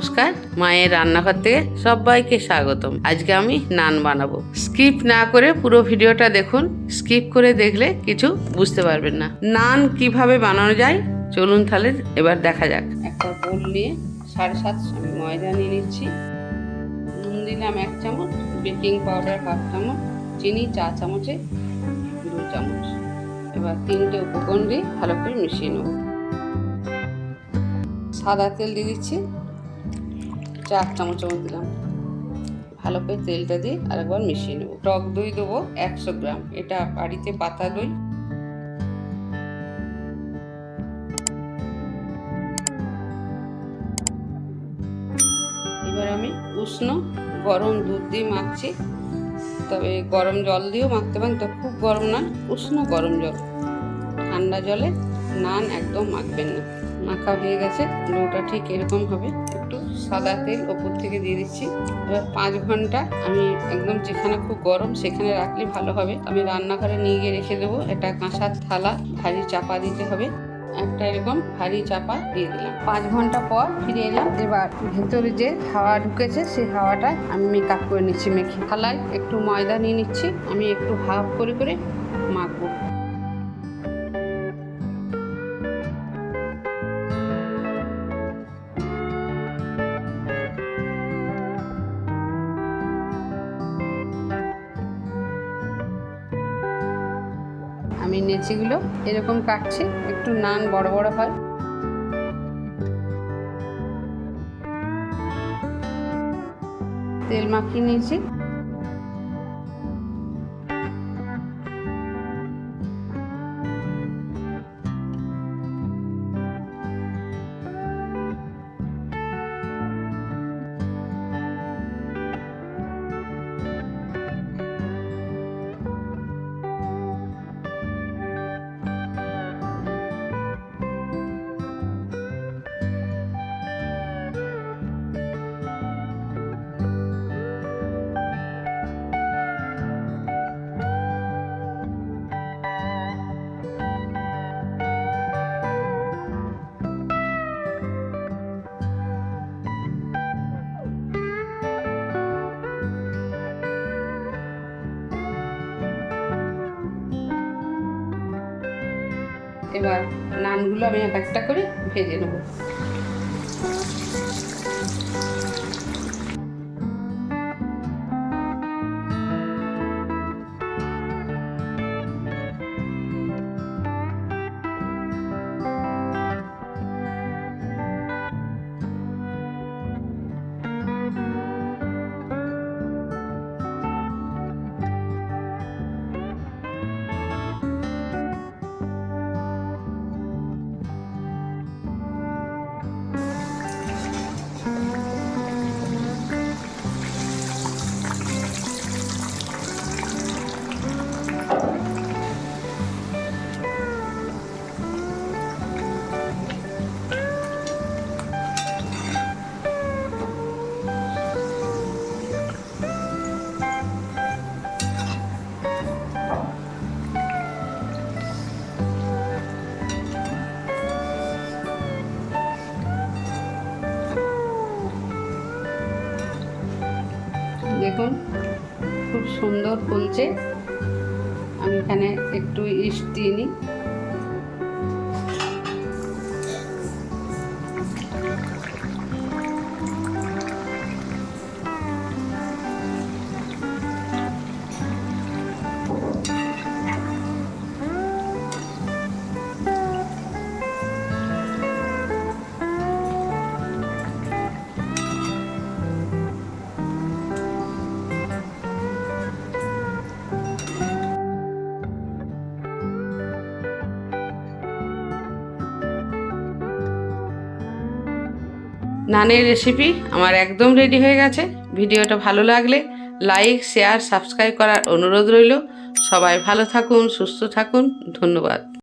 নমস্কার, মায়ের রান্নাঘর থেকে সবাইকে স্বাগতম। আজকে আমি নান বানাবো। স্কিপ না করে পুরো ভিডিওটা দেখুন, স্কিপ করে দেখলে কিছু বুঝতে পারবেন না। নান কীভাবে বানানো যায়, চলুন তাহলে এবার দেখা যাক। একটা বোল নিয়ে সাড়ে সাতশো আমি ময়দা নিয়ে নিচ্ছি। নুন দিলাম এক চামচ, বেকিং পাউডার হাফ চামচ, চিনি চা চামচে, দু চামচ। এবার তিনটে উপকরণ দিয়ে ভালো করে মিশিয়ে নেব। সাদা তেল দিয়ে দিচ্ছি। চার চামচ মতো দিলাম। ভালো করে তেলটা দিয়ে আরেকবার মিশিয়ে নেব। টক দই দেবো একশো গ্রাম। এটা বাড়িতে পাতা দই। এবার আমি উষ্ণ গরম দুধ দিয়ে মাখছি। তবে গরম জল দিয়েও মাখতে পারেন, তো খুব গরম না উষ্ণ গরম জল। ঠান্ডা জলে নান একদম মাখবেন না। মাখা হয়ে গেছে, ডোটা ঠিক এরকম হবে। একটু সাদা তেল ওপর থেকে দিয়ে দিচ্ছি। এবার পাঁচ ঘণ্টা আমি একদম যেখানে খুব গরম সেখানে রাখলে ভালো হবে। আমি রান্নাঘরে নিয়ে গিয়ে রেখে দেবো। এটা কাঁসার থালা, ভারী চাপা দিতে হবে। একটা এরকম ভারী চাপা দিয়ে দিলাম। পাঁচ ঘণ্টা পর ফিরে এলাম। এবার ভেতরে যে হাওয়া ঢুকেছে, সেই হাওয়াটা আমি মেকআপ করে নিচ্ছি মেখে। থালায় একটু ময়দা নিয়ে নিচ্ছি। আমি একটু হাফ করে করে মাখবো। আমি নেচিগুলো এরকম কাটছি একটু নান বড় বড় হয়। তেল মাখিয়ে নিয়েছি। এবার নানগুলো আমি এক একটা করে ভেজে নেব। দেখুন খুব সুন্দর ফুলছে। আমি এখানে একটু ইস্ট দিয়ে নিই। নানের রেসিপি আমার একদম রেডি হয়ে গেছে। ভিডিওটা ভালো লাগলে লাইক শেয়ার সাবস্ক্রাইব করার অনুরোধ রইল। সবাই ভালো থাকুন, সুস্থ থাকুন। ধন্যবাদ।